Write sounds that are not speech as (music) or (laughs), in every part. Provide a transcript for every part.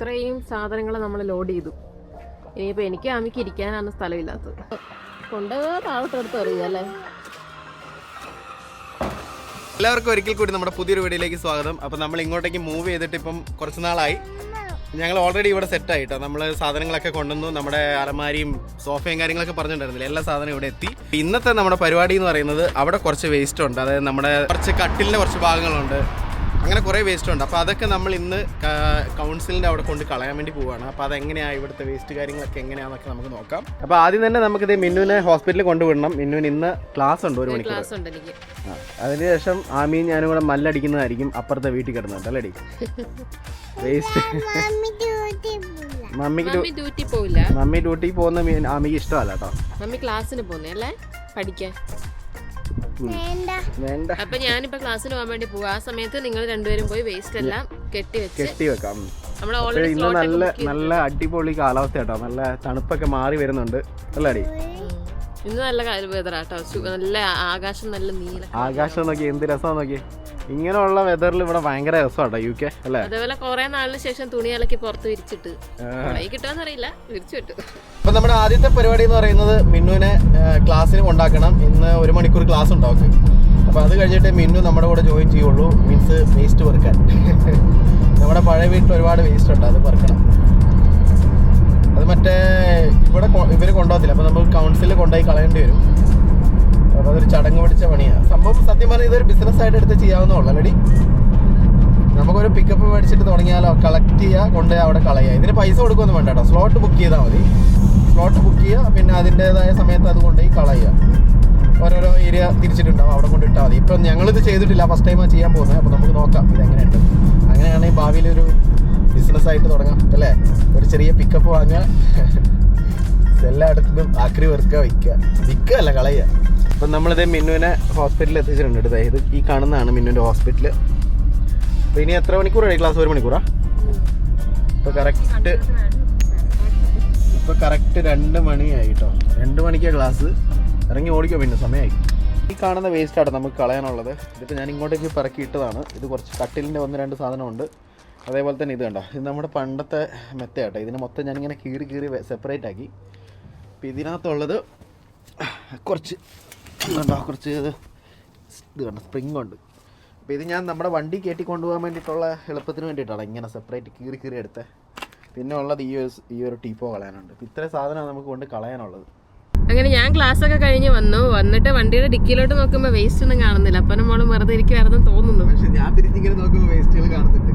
ഇത്രയും സാധനങ്ങൾ നമ്മൾ ലോഡ് ചെയ്തു. ഇനിയിപ്പോൾ എനിക്ക് ആമിക്ക് ഇരിക്കാനാണ് സ്ഥലമില്ലാത്തത്. കൊണ്ടുപോകാൻ താഴോട്ടെടുത്ത് എറിയുക അല്ലേ? എല്ലാവർക്കും ഒരിക്കൽ കൂടി നമ്മുടെ പുതിയൊരു വീഡിയോയിലേക്ക് സ്വാഗതം. അപ്പം നമ്മൾ ഇങ്ങോട്ടേക്ക് മൂവ് ചെയ്തിട്ട് ഇപ്പം കുറച്ച് നാളായി. ഞങ്ങൾ ഓൾറെഡി ഇവിടെ സെറ്റ് ആയിട്ടോ നമ്മൾ സാധനങ്ങളൊക്കെ കൊണ്ടുവന്നു. നമ്മുടെ അലമാരിയും സോഫയും കാര്യങ്ങളൊക്കെ പറഞ്ഞിട്ടുണ്ടായിരുന്നില്ല? എല്ലാ സാധനവും ഇവിടെ എത്തി. ഇന്നത്തെ നമ്മുടെ പരിപാടി എന്ന് പറയുന്നത് അവിടെ കുറച്ച് വേസ്റ്റ് ഉണ്ട്. അതായത് നമ്മുടെ കുറച്ച് കട്ടിലിന്റെ കുറച്ച് ഭാഗങ്ങളുണ്ട്. അങ്ങനെ കുറേ വേസ്റ്റ് ഉണ്ട്. അപ്പോൾ അതൊക്കെ നമ്മൾ ഇന്ന് കൗൺസിലിന്റെ അവിടെ കൊണ്ട് കളയാൻ വേണ്ടി പോവുകയാണ് അപ്പോൾ അതെങ്ങനെയാണ് ഇവിടുത്തെ വേസ്റ്റ് കാര്യങ്ങളൊക്കെ എങ്ങനെയാണെന്നൊക്കെ നമുക്ക് നോക്കാം. അപ്പോൾ ആദ്യം തന്നെ നമുക്കിത് മിന്നുവിനെ ഹോസ്പിറ്റലിൽ കൊണ്ടുവിടണം. മിന്നുവിന് ഇന്ന് ക്ലാസ് ഉണ്ട് ഒരു മണിക്കൂർ. ക്ലാസ് ഉണ്ട് എനിക്ക്. ആ, അതിനുശേഷം ആമീൻ ഞാനും കൂടെ മല്ലടിക്കുന്നതായിരിക്കും അപ്പുറത്തെ വീട്ടിൽ കിടന്നിട്ട് അല്ലേടി വേസ്റ്റ് മമ്മിക്ക് ഡ്യൂ- മമ്മി ഡ്യൂട്ടി പോവില്ല. മമ്മി ഡ്യൂട്ടി പോകുന്ന ആമിക്ക് ഇഷ്ടമല്ല കേട്ടോ. മമ്മി ക്ലാസ്സിന് പോകുന്നേ അല്ലേ? പഠിക്കാൻ. വേണ്ട. അപ്പൊ ഞാനിപ്പോ ക്ലാസ്സിന് പോകാൻ വേണ്ടി പോകും ആ സമയത്ത് നിങ്ങൾ രണ്ടുപേരും പോയി വേസ്റ്റ് എല്ലാം കെട്ടി വെച്ച് കെട്ടി വെക്കാം ഇന്ന് നല്ല നല്ല അടിപൊളി കാലാവസ്ഥ കേട്ടോ നല്ല തണുപ്പൊക്കെ മാറി വരുന്നുണ്ട്. അല്ലാടി ഇന്ന് നല്ല വെതറാട്ടോ നല്ല ആകാശം നല്ല നീല ആകാശം നോക്കി എന്ത് രസം നോക്കി. ഇങ്ങനെയുള്ള വെതറിൽ ഇവിടെ ഭയങ്കര രസമാട്ടോ യു കെ അല്ലേ? അതേപോലെ കുറെ നാളിന് ശേഷം തുണി അലക്കി പുറത്ത് വിരിച്ചിട്ട്. കിട്ടാന്നറിയില്ല കിട്ടുമെന്നറിയില്ല വിരിച്ചിട്ട് അപ്പൊ നമ്മുടെ ആദ്യത്തെ പരിപാടി എന്ന് പറയുന്നത് മിന്നുവിനെ ക്ലാസ്സിന് കൊണ്ടാക്കണം. ഇന്ന് ഒരു മണിക്കൂർ ക്ലാസ് ഉണ്ടാവും അപ്പൊ അത് കഴിഞ്ഞിട്ട് മിന്നു നമ്മുടെ കൂടെ ജോയിൻ ചെയ്യുള്ളൂ. Means waste പെറുക്കാൻ. (laughs) നമ്മുടെ പഴയ വീട്ടിൽ ഒരുപാട് വേസ്റ്റ് ഉണ്ട് അത് പെറുക്കണം. അത് മറ്റേ ഇവിടെ ഇവർ കൊണ്ടുപോകത്തില്ല. അപ്പൊ നമ്മൾ കൗൺസിലിൽ കൊണ്ടുപോയി കളയേണ്ടി വരും. അപ്പൊ അതൊരു ചടങ്ങ് പിടിച്ച പണിയാണ് സംഭവം സത്യം പറഞ്ഞാൽ ഇതൊരു ബിസിനസ് ആയിട്ട് എടുത്ത് ചെയ്യാവുന്ന ഓൾറെഡി നമുക്കൊരു പിക്കപ്പ് മേടിച്ചിട്ട് തുടങ്ങിയാലോ? കളക്ട് ചെയ്യുക കൊണ്ടുപോയി അവിടെ കളയുക ഇതിന് പൈസ കൊടുക്കൊന്നും വേണ്ട കേട്ടോ. സ്ലോട്ട് ബുക്ക് ചെയ്താൽ മതി. സ്ലോട്ട് ബുക്ക് ചെയ്യുക പിന്നെ അതിന്റെതായ സമയത്ത് അത് കൊണ്ടുപോയി കളയുക ഓരോരോ ഏരിയ തിരിച്ചിട്ടുണ്ടാവും അവിടെ കൊണ്ടിട്ടാൽ മതി. ഇപ്പം ഞങ്ങളിത് ചെയ്തിട്ടില്ല. ഫസ്റ്റ് ടൈമാണ് ചെയ്യാൻ പോകുന്നത്. അപ്പോൾ നമുക്ക് നോക്കാം ഇത് എങ്ങനെയുണ്ട് അങ്ങനെയാണെങ്കിൽ ഭാവിയിൽ ഒരു ബിസിനസ് ആയിട്ട് തുടങ്ങാം അല്ലേ? ഒരു ചെറിയ പിക്കപ്പ് വാങ്ങുക (laughs) എല്ലായിടത്തും ആക്രി വെറുക്കുക വിൽക്കുക വിൽക്കുക അല്ല കളയുക അപ്പം നമ്മളിത് മിന്നുവിനെ ഹോസ്പിറ്റലിൽ എത്തിച്ചിട്ടുണ്ട് കേട്ടോ. ഇത് ഈ കാണുന്നതാണ് മിന്നുവിന്റെ ഹോസ്പിറ്റൽ അപ്പോൾ ഇനി എത്ര മണിക്കൂറായി ക്ലാസ് ഒരു മണിക്കൂറാ? ഇപ്പോൾ കറക്റ്റ് ഇപ്പോൾ കറക്റ്റ് രണ്ട് മണിയായി കേട്ടോ രണ്ട് മണിക്കാ ക്ലാസ് ഇറങ്ങി ഓടിക്കോ പിന്നെ സമയമായി ഈ കാണുന്ന വേസ്റ്റാണ് നമുക്ക് കളയാനുള്ളത്. ഇതിപ്പോൾ ഞാൻ ഇങ്ങോട്ടേക്ക് പിറക്കിയിട്ടതാണ് ഇത് കുറച്ച് കട്ടിലിന്റെ ഒന്ന് രണ്ട് സാധനമുണ്ട്. അതേപോലെ തന്നെ ഇത് കണ്ടോ? ഇത് നമ്മുടെ പണ്ടത്തെ മെത്തയാട്ടോ ഇതിന് മൊത്തം ഞാനിങ്ങനെ കീറി കീറി സെപ്പറേറ്റ് ആക്കി. അപ്പോൾ ഇതിനകത്തുള്ളത് കുറച്ച് ഇതുണ്ടോ കുറച്ച് ഇത് കണ്ടോ സ്പ്രിങ് ഉണ്ട്. അപ്പോൾ ഇത് ഞാൻ നമ്മുടെ വണ്ടി കയറ്റി കൊണ്ടുപോകാൻ വേണ്ടിയിട്ടുള്ള എളുപ്പത്തിന് വേണ്ടിയിട്ടാണ് ഇങ്ങനെ സെപ്പറേറ്റ് കീറി കീറി എടുത്ത്. പിന്നെ ഉള്ളത് ഈ ഒരു ഈ ഒരു ടീപ്പോ കളയാനുണ്ട്. ഇത്രയും സാധനമാണ് നമുക്ക് കൊണ്ട് കളയാനുള്ളത്. അങ്ങനെ ഞാൻ ക്ലാസ് ഒക്കെ കഴിഞ്ഞ് വന്നു. വന്നിട്ട് വണ്ടിയുടെ ഡിക്കിയിലോട്ട് നോക്കുമ്പോൾ വേസ്റ്റ് ഒന്നും കാണുന്നില്ല. അപ്പനും മോളും വെറുതെ ഇരിക്കുവായിരുന്നു തോന്നുന്നു. പക്ഷെ ഞാൻ തിരിഞ്ഞിങ്ങനെ നോക്കുമ്പോൾ വേസ്റ്റുകൾ കാണുന്നുണ്ട്.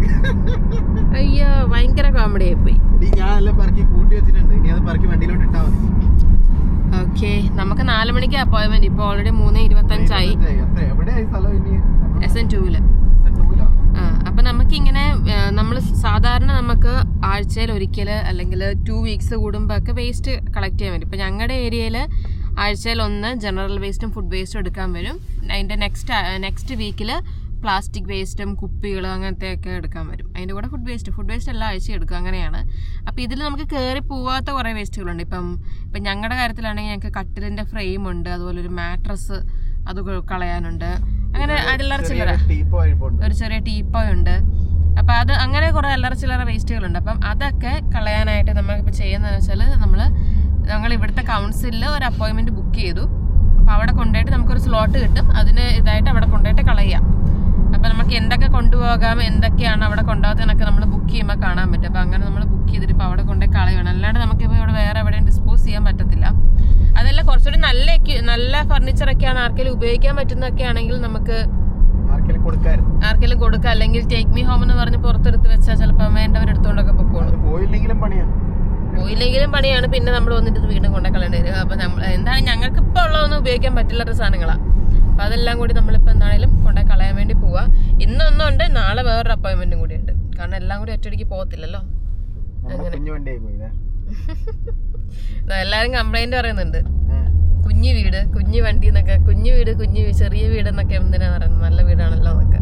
അയ്യോ ഭയങ്കര കോമഡി ആയിപ്പോയി. ഞാൻ എല്ലാം പറക്കി കൂട്ടി വെച്ചിട്ടുണ്ട്. ഇനി അത് പറക്കി വണ്ടിയിലോട്ട് ഇട്ടാൽ മതി. ഓക്കെ നമുക്ക് നാല് മണിക്ക് അപ്പോയിന്റ്മെന്റ് ഇപ്പൊ ഓൾറെഡി മൂന്ന് ഇരുപത്തഞ്ചായി. എസ് എൻ ടൂൽ അപ്പൊ നമുക്ക് ഇങ്ങനെ നമ്മൾ സാധാരണ നമുക്ക് ആഴ്ചയിൽ ഒരിക്കൽ അല്ലെങ്കിൽ ടു വീക്സ് കൂടുമ്പോൾ ഒക്കെ വേസ്റ്റ് കളക്ട് ചെയ്യാൻ വരും ഇപ്പൊ ഞങ്ങളുടെ ഏരിയയിൽ ആഴ്ചയിൽ ഒന്ന് ജനറൽ വേസ്റ്റും ഫുഡ് വേസ്റ്റും എടുക്കാൻ വരും. അതിന്റെ നെക്സ്റ്റ് നെക്സ്റ്റ് വീക്കിൽ പ്ലാസ്റ്റിക് വേസ്റ്റും കുപ്പികൾ അങ്ങനത്തെയൊക്കെ എടുക്കാൻ വരും. അതിന്റെ കൂടെ ഫുഡ് വേസ്റ്റ് ഫുഡ് വേസ്റ്റ് എല്ലാം ആഴ്ചയും എടുക്കും അങ്ങനെയാണ്. അപ്പോൾ ഇതിൽ നമുക്ക് കയറി പോവാത്ത കുറേ വേസ്റ്റുകളുണ്ട് ഇപ്പം ഇപ്പം ഞങ്ങളുടെ കാര്യത്തിലാണെങ്കിൽ ഞങ്ങൾക്ക് കട്ടിലിന്റെ ഫ്രെയിം ഉണ്ട് അതുപോലെ ഒരു മാട്രസ് അത് കളയാനുണ്ട്. അങ്ങനെ അല്ലറ ചില്ലറ. ഒരു ചെറിയ ടീപ്പോയ് ഉണ്ട് അപ്പം അത് അങ്ങനെ കുറേ അല്ലറ ചില്ലറ വേസ്റ്റുകളുണ്ട് അപ്പം അതൊക്കെ കളയാനായിട്ട് നമ്മളിപ്പോൾ ചെയ്യുന്നതെന്ന് വെച്ചാൽ നമ്മൾ ഞങ്ങൾ ഇവിടുത്തെ കൗൺസിലിൽ ഒരു അപ്പോയിൻമെന്റ് ബുക്ക് ചെയ്തു. അപ്പോൾ അവിടെ കൊണ്ടുപോയിട്ട് നമുക്കൊരു സ്ലോട്ട് കിട്ടും. അതിന് ഇതായിട്ട് അവിടെ കൊണ്ടുപോയിട്ട് കളയാം. അപ്പം നമുക്ക് എന്തൊക്കെ കൊണ്ടുപോകാം എന്തൊക്കെയാണ് അവിടെ കൊണ്ടുപോകുന്നതെന്നൊക്കെ നമ്മൾ ബുക്ക് ചെയ്യുമ്പോൾ കാണാൻ പറ്റും. അപ്പോൾ അങ്ങനെ നമ്മൾ ബുക്ക് ചെയ്തിട്ട് ഇപ്പോൾ അവിടെ കൊണ്ടേ കളയണം അല്ലാണ്ട് നമുക്കിപ്പോൾ ഇവിടെ വേറെ എവിടെയും ഡിസ്പോസ് ചെയ്യാൻ പറ്റത്തില്ല. അതല്ല കുറച്ചുകൂടി നല്ല നല്ല ഫർണിച്ചറൊക്കെയാണ് ആർക്കെങ്കിലും ഉപയോഗിക്കാൻ പറ്റുന്നൊക്കെ ആണെങ്കിൽ നമുക്ക് ആർക്കെങ്കിലും കൊടുക്കാം. അല്ലെങ്കിൽ ടേക്ക് മീ ഹോം എന്ന് പറഞ്ഞ് പുറത്തെടുത്ത് വെച്ചാൽ ചിലപ്പോൾ വേണ്ടവർ എടുത്തുകൊണ്ടൊക്കെ പൊക്കോളും. പോയില്ലെങ്കിലും പണിയാണ്. പോയില്ലെങ്കിലും പണിയാണ്. പിന്നെ നമ്മൾ വന്നിട്ട് വീണ്ടും കൊണ്ടേ കളയേണ്ടി വരും. അപ്പം നമ്മൾ എന്താണ് ഞങ്ങൾക്ക് ഇപ്പോൾ ഉള്ളതൊന്നും ഉപയോഗിക്കാൻ പറ്റില്ലാത്ത സാധനങ്ങളാണ് അപ്പം അതെല്ലാം കൂടി നമ്മളിപ്പോൾ എന്താണെങ്കിലും കൊണ്ടേ കളയാൻ വേണ്ടി പോവാ. ഇന്നൊന്നും ഉണ്ട് നാളെ വേറൊരു അപ്പോയിൻമെന്റും കൂടി ഉണ്ട്. കാരണം എല്ലാം കൂടി ഒറ്റയടിക്ക് പോകത്തില്ലല്ലോ. എല്ലാരും കംപ്ലൈന്റ് പറയുന്നുണ്ട്. കുഞ്ഞു വീട് കുഞ്ഞു വണ്ടി എന്നൊക്കെ. കുഞ്ഞു വീട് കുഞ്ഞു ചെറിയ വീട് എന്നൊക്കെ എന്തിനാ പറയുന്നത്? നല്ല വീടാണല്ലോ എന്നൊക്കെ.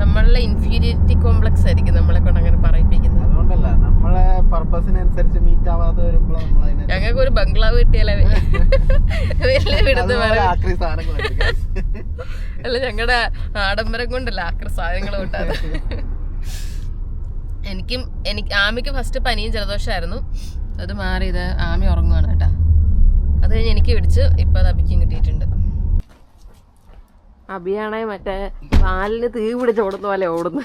നമ്മളുടെ ഇൻഫീരിയറിറ്റി കോംപ്ലക്സ് ആയിരിക്കും നമ്മളെ കൊണ്ട് അങ്ങനെ പറയിപ്പിക്കുന്നത്. അതുകൊണ്ടല്ല നമ്മളെ പർപ്പസിനനുസരിച്ച് മീറ്റ് ആവാതെ വരുമ്പോൾ നമ്മൾ ബംഗ്ലാവ് കിട്ടിയാലേ ആക്രി സാധനങ്ങളുണ്ട് അല്ല ഞങ്ങളുടെ ആഡംബരം കൊണ്ടല്ല ആക്രി സാധനങ്ങൾ കൊണ്ടാണ് എനിക്കും എനിക്ക് ആമിക്ക് ഫസ്റ്റ് പനിയും ജലദോഷമായിരുന്നു അത് മാറിയത് ആമി ഉറങ്ങുവാണ് കേട്ടാ. അത് കഴിഞ്ഞ് എനിക്ക് പിടിച്ച് ഇപ്പൊ അത് അബിക്കും കിട്ടിയിട്ടുണ്ട്. അബിയാണെ മറ്റേ പാലിന് തീ പിടിച്ച് ഓടുന്ന പോലെ ഓടുന്നു.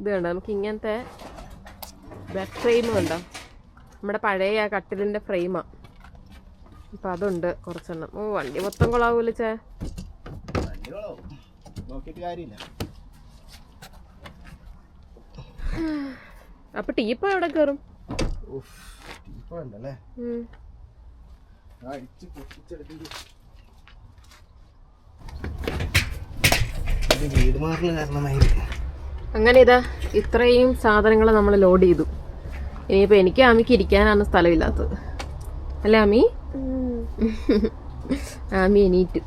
ഇത് കണ്ടോ നമുക്ക് ഇങ്ങനത്തെ ബെഡ് ഫ്രെയിം കണ്ടോ നമ്മുടെ പഴയ ആ കട്ടിലിന്റെ ഫ്രെയിമാ. അപ്പൊ അതുണ്ട് കുറച്ചെണ്ണം. ഓ വണ്ടി മൊത്തം കൊള്ളാവൂല ചേ അപ്പൊ ടീപ്പോ എവിടെ കയറും അങ്ങനെ ഇതാ ഇത്രയും സാധനങ്ങൾ നമ്മൾ ലോഡ് ചെയ്തു ഇനിയിപ്പോ എനിക്ക് ആമിക്ക് ഇരിക്കാനാണ് സ്ഥലമില്ലാത്തത്. അല്ലേ ആമി? ആമി എണീറ്റ്.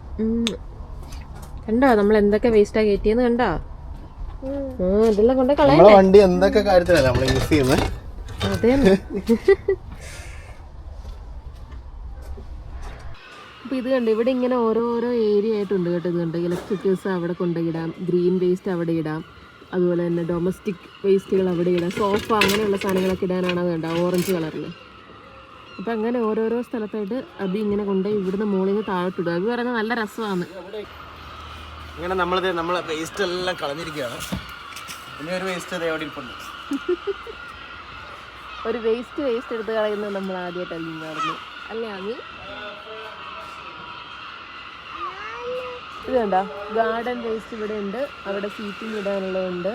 കണ്ടോ? നമ്മൾ എന്തൊക്കെ വേസ്റ്റാ കയറ്റിയെന്ന് കണ്ടോ? ആ ഇതെല്ലാം കൊണ്ട് കളയാ നമ്മളെ വണ്ടി എന്തൊക്കെ കാര്യത്തിലല്ല നമ്മൾ യൂസ് ചെയ്യുന്നത് അതെ. അപ്പോൾ ഇത് കണ്ട്? ഇവിടെ ഇങ്ങനെ ഓരോരോ ഏരിയ ആയിട്ടുണ്ട് കേട്ടോ ഇത് കണ്ട്? ഇലക്ട്രിക്കൽസ് അവിടെ കൊണ്ടുപോയിടാം ഗ്രീൻ വേസ്റ്റ് അവിടെ ഇടാം. അതുപോലെ തന്നെ ഡൊമസ്റ്റിക് വേസ്റ്റുകൾ അവിടെ ഇടാം സോഫ അങ്ങനെയുള്ള സാധനങ്ങളൊക്കെ ഇടാനാണ് അത് കണ്ടോ ഓറഞ്ച് കളറിൽ അപ്പം അങ്ങനെ ഓരോരോ സ്ഥലത്തായിട്ട് അബി ഇങ്ങനെ കൊണ്ടുപോയി ഇവിടുന്ന് മുകളിൽ നിന്ന് താഴോട്ടിടും അബി പറയുന്നത് നല്ല രസമാണ്. ഇങ്ങനെ നമ്മളിത് നമ്മൾ വേസ്റ്റ് എല്ലാം കളഞ്ഞിരിക്കുകയാണ്. ഇനി ഒരു വേസ്റ്റ് അത് എവിടെ ഇരിപ്പുണ്ട്. ഒരു വേസ്റ്റ് വേസ്റ്റ് എടുത്ത് കളയുന്നത് നമ്മൾ ആദ്യമായിട്ട് അല്ലെങ്കിൽ അല്ലേ ആമി ഇത് കണ്ടോ ഗാർഡൻ വേസ്റ്റ് ഇവിടെ ഉണ്ട്. അവിടെ സീറ്റിംഗ് ഇടാനുള്ളതുണ്ട്.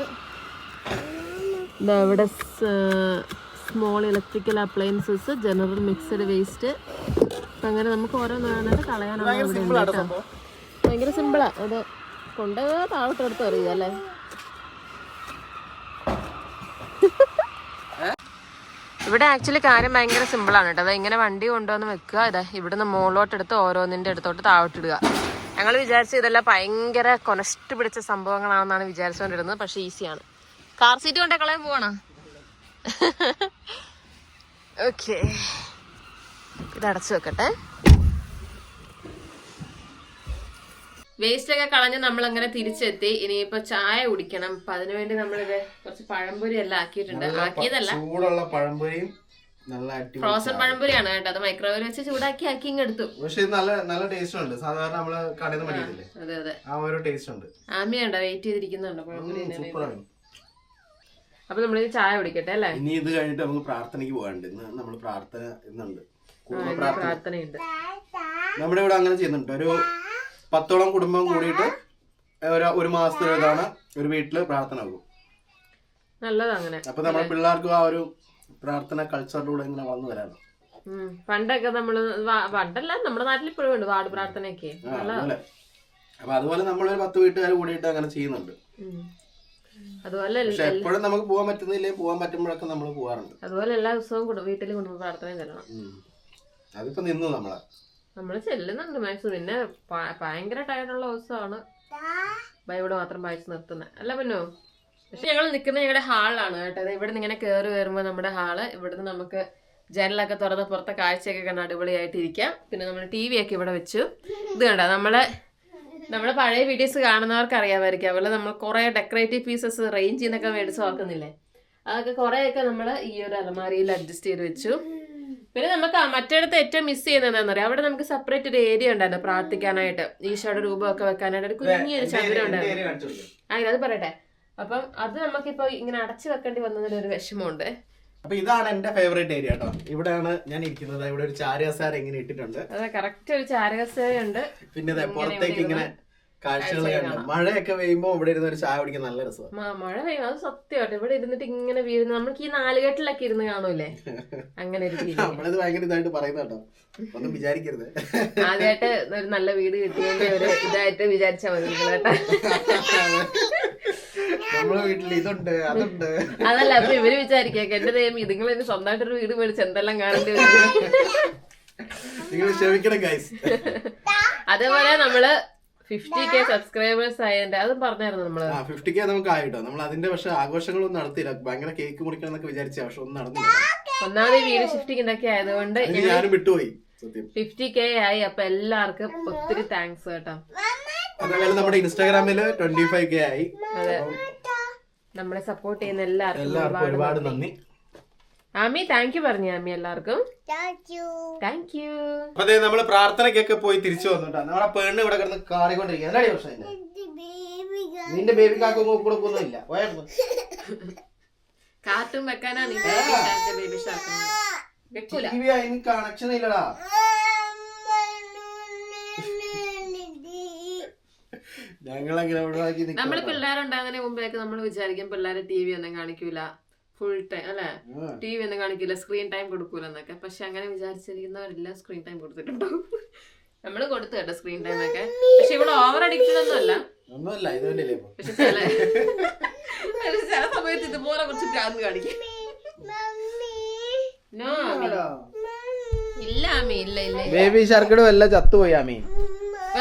ഇതാ ഇവിടെ small electrical appliances general mixed waste അപ്പം അങ്ങനെ നമുക്ക് ഓരോന്നാണ് കളയാനുള്ള ഇവിടെ ഉണ്ട് കേട്ടോ. ഭയങ്കര സിമ്പിളാണ് അത് കൊണ്ട് താഴോട്ടെടുത്ത് അറിയുക അല്ലേ? (laughs) ഇവിടെ ആക്ച്വലി കാര്യം ഭയങ്കര സിമ്പിളാണ് കേട്ടോ. അത് ഇങ്ങനെ വണ്ടി കൊണ്ടുവന്ന് വെക്കുക. ഇതാ ഇവിടുന്ന് മുകളിലോട്ട് എടുത്ത് ഓരോന്നിന്റെ അടുത്തോട്ട് താഴോട്ടിടുക. ഞങ്ങൾ വിചാരിച്ചു ഇതെല്ലാം ഭയങ്കര കൊനസ്റ്റ് പിടിച്ച സംഭവങ്ങളാണെന്നാണ് വിചാരിച്ചുകൊണ്ടിരുന്നത് പക്ഷെ ഈസിയാണ്. കാർ സീറ്റ് കൊണ്ടേ കളയാൻ പോവാണോ? ഓക്കെ ഇത് അടച്ചു വെക്കട്ടെ. വേസ്റ്റ് ഒക്കെ കളഞ്ഞ് നമ്മൾ അങ്ങനെ തിരിച്ചെത്തി. ഇനിയിപ്പോ ചായ കുടിക്കണം. അപ്പൊ അതിനുവേണ്ടി നമ്മളിത് കുറച്ച് പഴംപൊരി എല്ലാം ആക്കിയിട്ടുണ്ട്. ആക്കിയതല്ല. ചൂടുള്ള പഴംപൊരിയും നല്ല അടിപൊളി ഫ്രോസൺ പഴംപൊരിയാണ് കേട്ടോ. അത് മൈക്രോവേവ് വെച്ച് ചൂടാക്കി ആക്കി ഇങ്ങ് എടുത്തു. പക്ഷെ നല്ല നല്ല ടേസ്റ്റ് ഉണ്ട്. സാധാരണ നമ്മൾ കടയിൽ നിന്ന് മേടിക്കില്ലേ അതെ അതെ. ആ ഒരു ടേസ്റ്റ് ഉണ്ട്. ആമിയുണ്ടോ വെയിറ്റ് ചെയ്തിരിക്കുന്നുണ്ടോ? സൂപ്പറാണ് അപ്പൊ നമ്മൾ ചായ കുടിക്കട്ടെ അല്ലേ? ഇനി ഇത് കഴിഞ്ഞിട്ട് നമുക്ക് പ്രാർത്ഥനയ്ക്ക് പോകാനുണ്ട്. ഇന്ന് നമ്മൾ പ്രാർത്ഥന ഇന്നുണ്ട്. പ്രാർത്ഥനയുണ്ട്. നമ്മുടെ ഇവിടെ അങ്ങനെ ചെയ്യുന്നുണ്ട്. ഒരു പത്തോളം കുടുംബം കൂടിയിട്ട് ഒരു ഒരു തവണ ഒരു വീട്ടിൽ പ്രാർത്ഥന ആകും. നല്ലതാണ് അങ്ങനെ അപ്പൊ നമ്മുടെ പിള്ളേർക്കും ആ ഒരു പ്രാർത്ഥന കൾച്ചറിലൂടെ ഇങ്ങനെ വന്നു വരാറ്. പണ്ടൊക്കെ നമ്മൾ പണ്ടല്ല നമ്മുടെ നാട്ടിൽ ഇപ്പോഴും ഉണ്ട് വാർഡ് പ്രാർത്ഥനയൊക്കെ. അപ്പൊ അതുപോലെ നമ്മളൊരു പത്ത് വീട്ടുകാർ കൂടിയിട്ട് അങ്ങനെ ചെയ്യുന്നുണ്ട്. അതുപോലെ പക്ഷെ എപ്പോഴും നമുക്ക് പോകാൻ പറ്റുന്നില്ലേ? പോകാൻ പറ്റുമ്പോഴൊക്കെ നമ്മൾ പോകാറുണ്ട്. അതുപോലെ എല്ലാ ദിവസവും വീട്ടിൽ കുടുംബ പ്രാർത്ഥനയും ചെല്ലണം. അതിപ്പോ നിന്നു നമ്മളെ. നമ്മൾ ചെല്ലുന്നുണ്ട് മാക്സിമം പിന്നെ ഭയങ്കര ടയർഡുള്ള ദിവസമാണ്. ബൈബിൾ മാത്രം വായിച്ച് നിർത്തുന്നത് അല്ല പിന്നോ? പക്ഷെ ഞങ്ങൾ നിൽക്കുന്ന ഞങ്ങളുടെ ഹാളിലാണ് കേട്ടോ. ഇവിടെ നിന്ന് ഇങ്ങനെ കയറി വരുമ്പോൾ നമ്മുടെ ഹാൾ. ഇവിടുന്ന് നമുക്ക് ജനലൊക്കെ തുറന്ന് പുറത്തെ കാഴ്ചയൊക്കെ കണ്ട് അടിപൊളിയായിട്ട് ഇരിക്കാം പിന്നെ നമ്മൾ ടി വി ഒക്കെ ഇവിടെ വെച്ചു. ഇത് കണ്ടോ? നമ്മളെ നമ്മുടെ പഴയ വീഡിയോസ് കാണുന്നവർക്ക് അറിയാമായിരിക്കും അതുപോലെ നമ്മൾ കുറേ ഡെക്കറേറ്റീവ് പീസസ് റേഞ്ച് ചെയ്യുന്നൊക്കെ മേടിച്ച് നോക്കുന്നില്ലേ അതൊക്കെ കുറേയൊക്കെ നമ്മൾ ഈ ഒരു അലമാരിയിൽ അഡ്ജസ്റ്റ് ചെയ്ത് വെച്ചു. പിന്നെ നമുക്ക് മറ്റിടത്ത് ഏറ്റവും മിസ് ചെയ്യുന്നത് എന്താണെന്ന് അറിയാം അവിടെ നമുക്ക് സെപ്പറേറ്റ് ഒരു ഏരിയ ഉണ്ടായിരുന്നു പ്രാർത്ഥിക്കാനായിട്ട്. ഈശോയുടെ രൂപമൊക്കെ വെക്കാനായിട്ട് ഒരു കുഞ്ഞൊരു ചതുരം ഉണ്ടായിരുന്നു. ആ അത് പറയട്ടെ. അപ്പം അത് നമുക്കിപ്പോ ഇങ്ങനെ അടച്ചു വെക്കേണ്ടി വന്നതിൽ ഒരു വിഷമമുണ്ട്. അപ്പൊ ഇതാണ് എന്റെ ഫേവറേറ്റ് ഏരിയ കേട്ടോ ഇവിടെയാണ് ഞാൻ ഇരിക്കുന്നത്. ഇവിടെ ഒരു ചാരസാര ഇങ്ങനെ ഇട്ടിട്ടുണ്ട്. അതെ കറക്റ്റ് ഒരു ചാരകസാരയുണ്ട് പിന്നെ ദേ പുറത്തേക്ക് ഇങ്ങനെ കാഴ്ചകൾ കണ്ട്. മഴയൊക്കെ പെയ്യുമ്പോ ഇവിടെ ഇരുന്ന് ഒരു ചായ കുടിക്കാൻ നല്ല രസമാണ് മഴ പെയ്യും അത് സത്യമായിട്ട്. ഇവിടെ ഇരുന്നിട്ട് ഇങ്ങനെ വീഴുന്ന നമുക്ക് ഈ നാലുകെട്ടിലൊക്കെ ഇരുന്ന് കാണൂലേ അങ്ങനെ ഒരു (laughs) നമ്മളിത് ഭയങ്കര ഇതായിട്ട് പറയുന്ന കേട്ടോ. ഒന്നും വിചാരിക്കരുത്. ആദ്യമായിട്ട് ഒരു നല്ല വീട് കിട്ടിയതിന്റെ ഒരു ഇതായിട്ട് വിചാരിച്ചാൽ മതി കേട്ടോ. (laughs) നമ്മളെ വീട്ടിൽ ഇതുണ്ട് അതുണ്ട്. അതല്ല അപ്പൊ ഇവർ വിചാരിക്കാം എന്റെ ദൈവം ഇതുങ്ങൾ എന്നെ സ്വന്തമായിട്ടൊരു വീട് മേടിച്ച് എന്തെല്ലാം കാണേണ്ടി വരും? നിങ്ങൾ ക്ഷമിക്കണം ഗൈസ് അതേപോലെ നമ്മൾ ഫിഫ്റ്റി കെ സബ്സ്ക്രൈബേഴ്സ് ആയതിന്റെ അതും പറഞ്ഞായിരുന്നു നമ്മൾ. ആ ഫിഫ്റ്റി കെ നമുക്ക് ആയിട്ടോ നമ്മൾ അതിന്റെ പക്ഷെ ആഘോഷങ്ങളൊന്നും നടത്തിയില്ല. ഭയങ്കര കേക്ക് മുറിക്കണം എന്നൊക്കെ വിചാരിച്ച പക്ഷെ ഒന്നും നടന്നില്ല. ഒന്നാമത് ഈ വീട് ഷിഫ്റ്റിംഗ് ഇതൊക്കെ ആയതുകൊണ്ട് ഞാനും വിട്ടുപോയി സത്യം. ഫിഫ്റ്റി കെ ആയി. അപ്പൊ എല്ലാവർക്കും ഒത്തിരി താങ്ക്സ് കേട്ടോ. അതുപോലെ നമ്മുടെ ഇൻസ്റ്റാഗ്രാമിൽ ട്വന്റി ഫൈവ് കെ ആയി. നമ്മളെ സപ്പോർട്ട് ചെയ്യുന്ന എല്ലാവർക്കും എല്ലാവർക്കും ഒരുപാട് നന്ദി. ആമി താങ്ക് യു പറഞ്ഞു ആമി എല്ലാവർക്കും. താങ്ക് യു അതെ നമ്മൾ പ്രാർത്ഥനയ്ക്കൊക്കെ പോയി തിരിച്ചു വന്നിട്ടാ. നമ്മളെ പെണ്ണ് ഇവിടെ കിടന്ന് കാറിക്കൊണ്ടിരിക്കുക എന്താ പ്രശ്നം നിന്റെ ബേബി കാക്ക. കൂടെ ഒന്നുമില്ല. പോയായിരുന്നു കാർട്ടൂൺ വെക്കാനാണ് ഈ ബേബി ഷാർക്കും കണക്ഷൻ ഇല്ലടാ. ഞങ്ങൾ അങ്ങനെ ഒഴിവാക്കി. നമ്മൾ പിള്ളേരുണ്ടാകുന്നതിന് മുമ്പേക്ക് നമ്മൾ വിചാരിക്കും പിള്ളേരെ ടി വി ഒന്നും കാണിക്കൂല. ഫുൾ ടൈം അല്ലെ. ടി വി ഒന്നും കാണിക്കില്ല സ്ക്രീൻ ടൈം കൊടുക്കൂല എന്നൊക്കെ പക്ഷെ അങ്ങനെ വിചാരിച്ചിരിക്കുന്നവരെല്ലാം സ്ക്രീൻ ടൈം കൊടുത്തിട്ടുണ്ടാവും. നമ്മൾ കൊടുത്തു കേട്ടോ സ്ക്രീൻ ടൈം ഒക്കെ. പക്ഷെ ഇവിടെ ഓവർ അഡിക്റ്റഡ് ഒന്നുമല്ല. ഒന്നുമല്ല ഇത് വേണ്ടിയല്ലേ ഇപ്പൊ. പക്ഷെ ചില സമയത്ത് ഇതുപോലെ കുറച്ച് ഭ്രാന്ത് കാണിക്കും. ഇല്ല ആമി ഇല്ല ഇല്ല. ബേബി ഷർക്കട് എല്ലാം ചത്തുപോയി അമ്മ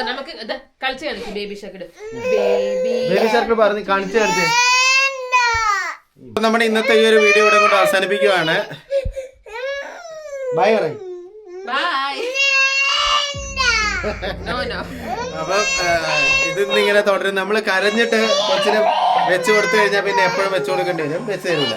നമുക്ക് ഇത് കളിച്ച് കാണിച്ചു ബേബി ഷർക്കിട് ബേബി ഷർക്കട് പറഞ്ഞ് കാണിച്ചു കാണിച്ചേ നമ്മുടെ ഇന്നത്തെ ഈ ഒരു വീഡിയോ ഇവിടെ കൊണ്ട് അവസാനിപ്പിക്കുവാണ്. ബൈ പറയും. ബൈ നോ നോ അപ്പൊ ഇതിന്ന് ഇങ്ങനെ തുടരും. നമ്മൾ കരഞ്ഞിട്ട് കൊച്ചിനെ വെച്ചു കൊടുത്തു കഴിഞ്ഞാൽ പിന്നെ എപ്പോഴും വെച്ചു കൊടുക്കേണ്ടി വരും. വെച്ച് തരില്ല